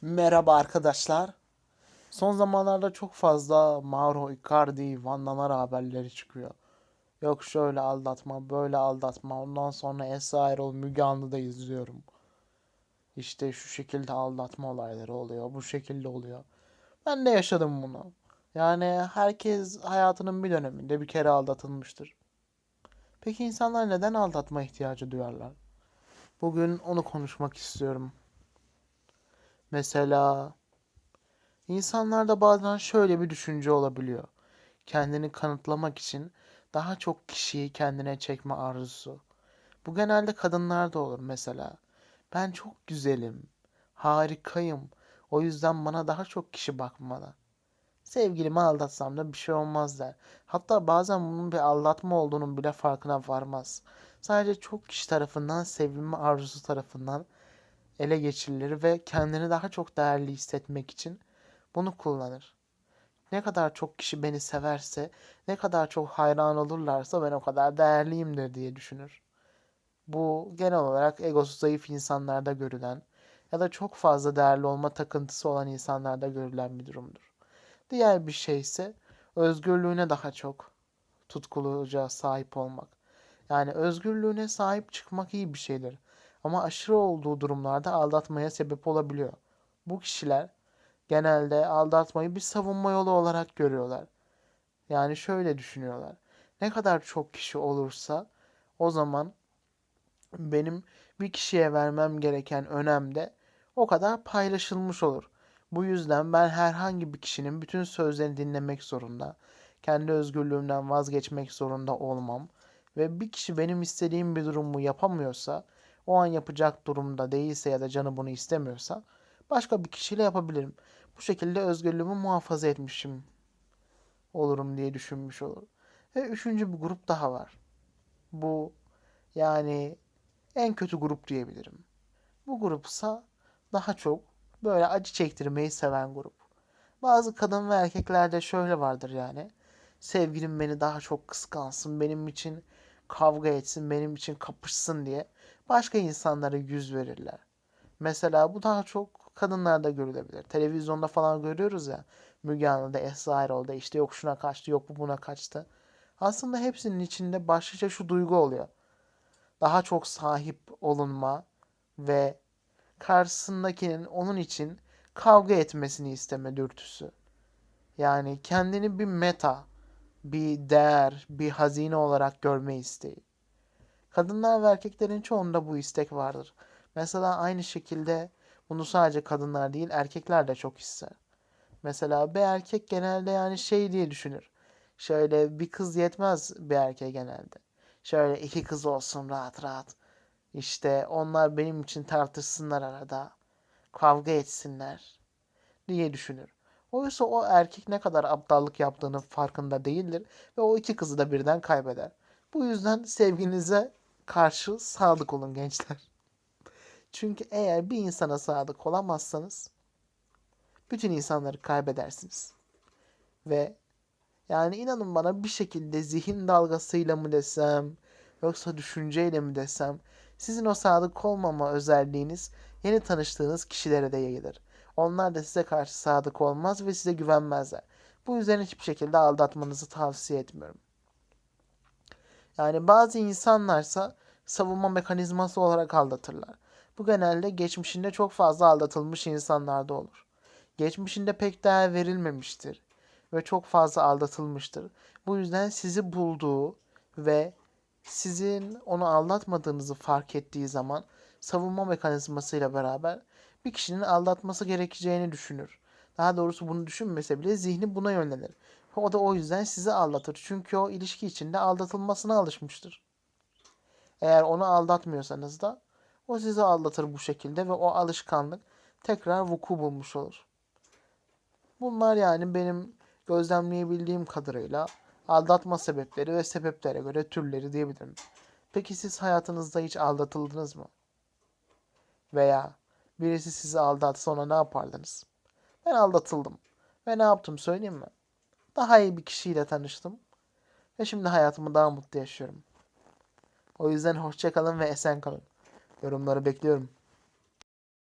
Merhaba arkadaşlar. Son zamanlarda çok fazla Mauro Icardi, Van Danara haberleri çıkıyor. Yok şöyle aldatma, böyle aldatma. Ondan sonra Esra Erol Müge Anlı'da izliyorum. İşte şu şekilde aldatma olayları oluyor. Bu şekilde oluyor. Ben de yaşadım bunu. Yani herkes hayatının bir döneminde bir kere aldatılmıştır. Peki insanlar neden aldatma ihtiyacı duyarlar? Bugün onu konuşmak istiyorum. Mesela insanlarda bazen şöyle bir düşünce olabiliyor. Kendini kanıtlamak için daha çok kişiyi kendine çekme arzusu. Bu genelde kadınlarda olur mesela. Ben çok güzelim, harikayım. O yüzden bana daha çok kişi bakmalı. Sevgilimi aldatsam da bir şey olmaz der. Hatta bazen bunun bir aldatma olduğunun bile farkına varmaz. Sadece çok kişi tarafından sevilme arzusu tarafından ele geçirilir ve kendini daha çok değerli hissetmek için bunu kullanır. Ne kadar çok kişi beni severse, ne kadar çok hayran olurlarsa ben o kadar değerliyimdir diye düşünür. Bu genel olarak egosu zayıf insanlarda görülen ya da çok fazla değerli olma takıntısı olan insanlarda görülen bir durumdur. Diğer bir şey ise özgürlüğüne daha çok tutkuluca sahip olmak. Yani özgürlüğüne sahip çıkmak iyi bir şeydir. Ama aşırı olduğu durumlarda aldatmaya sebep olabiliyor. Bu kişiler genelde aldatmayı bir savunma yolu olarak görüyorlar. Yani şöyle düşünüyorlar. Ne kadar çok kişi olursa o zaman benim bir kişiye vermem gereken önem de o kadar paylaşılmış olur. Bu yüzden ben herhangi bir kişinin bütün sözlerini dinlemek zorunda, kendi özgürlüğümden vazgeçmek zorunda olmam ve bir kişi benim istediğim bir durumu yapamıyorsa, o an yapacak durumda değilse ya da canı bunu istemiyorsa başka bir kişiyle yapabilirim. Bu şekilde özgürlüğümü muhafaza etmişim olurum diye düşünmüş olur. Ve üçüncü bir grup daha var. Bu yani en kötü grup diyebilirim. Bu grupsa daha çok böyle acı çektirmeyi seven grup. Bazı kadın ve erkeklerde şöyle vardır yani. Sevgilim beni daha çok kıskansın, benim için kavga etsin, benim için kapışsın diye başka insanlara yüz verirler. Mesela bu daha çok kadınlarda görülebilir. Televizyonda falan görüyoruz ya. Müge Anlı'da, Esra Erol'da işte yok şuna kaçtı, yok bu buna kaçtı. Aslında hepsinin içinde başlıca şu duygu oluyor. Daha çok sahip olunma ve karşısındakinin onun için kavga etmesini isteme dürtüsü. Yani kendini bir meta, bir değer, bir hazine olarak görme isteği. Kadınlar ve erkeklerin çoğunda bu istek vardır. Mesela aynı şekilde bunu sadece kadınlar değil erkekler de çok ister. Mesela bir erkek genelde yani şey diye düşünür. Şöyle bir kız yetmez bir erkeğe genelde. Şöyle iki kız olsun rahat rahat. İşte onlar benim için tartışsınlar arada. Kavga etsinler diye düşünür. Oysa o erkek ne kadar aptallık yaptığının farkında değildir ve o iki kızı da birden kaybeder. Bu yüzden sevginize karşı sadık olun gençler. Çünkü eğer bir insana sadık olamazsanız bütün insanları kaybedersiniz. Ve yani inanın bana bir şekilde zihin dalgasıyla mı desem yoksa düşünceyle mi desem sizin o sadık olmama özelliğiniz yeni tanıştığınız kişilere de yayılır. Onlar da size karşı sadık olmaz ve size güvenmezler. Bu yüzden hiçbir şekilde aldatmanızı tavsiye etmiyorum. Yani bazı insanlarsa savunma mekanizması olarak aldatırlar. Bu genelde geçmişinde çok fazla aldatılmış insanlarda olur. Geçmişinde pek değer verilmemiştir ve çok fazla aldatılmıştır. Bu yüzden sizi bulduğu ve sizin onu aldatmadığınızı fark ettiği zaman savunma mekanizmasıyla beraber bir kişinin aldatması gerekeceğini düşünür. Daha doğrusu bunu düşünmese bile zihni buna yönlenir. O da o yüzden sizi aldatır. Çünkü o ilişki içinde aldatılmasına alışmıştır. Eğer onu aldatmıyorsanız da o sizi aldatır bu şekilde ve o alışkanlık tekrar vuku bulmuş olur. Bunlar yani benim gözlemleyebildiğim kadarıyla aldatma sebepleri ve sebeplere göre türleri diyebilirim. Peki siz hayatınızda hiç aldatıldınız mı? Veya birisi sizi aldattı sonra ne yapardınız? Ben aldatıldım. Ve ne yaptım söyleyeyim mi? Daha iyi bir kişiyle tanıştım. Ve şimdi hayatımı daha mutlu yaşıyorum. O yüzden hoşça kalın ve esen kalın. Yorumları bekliyorum.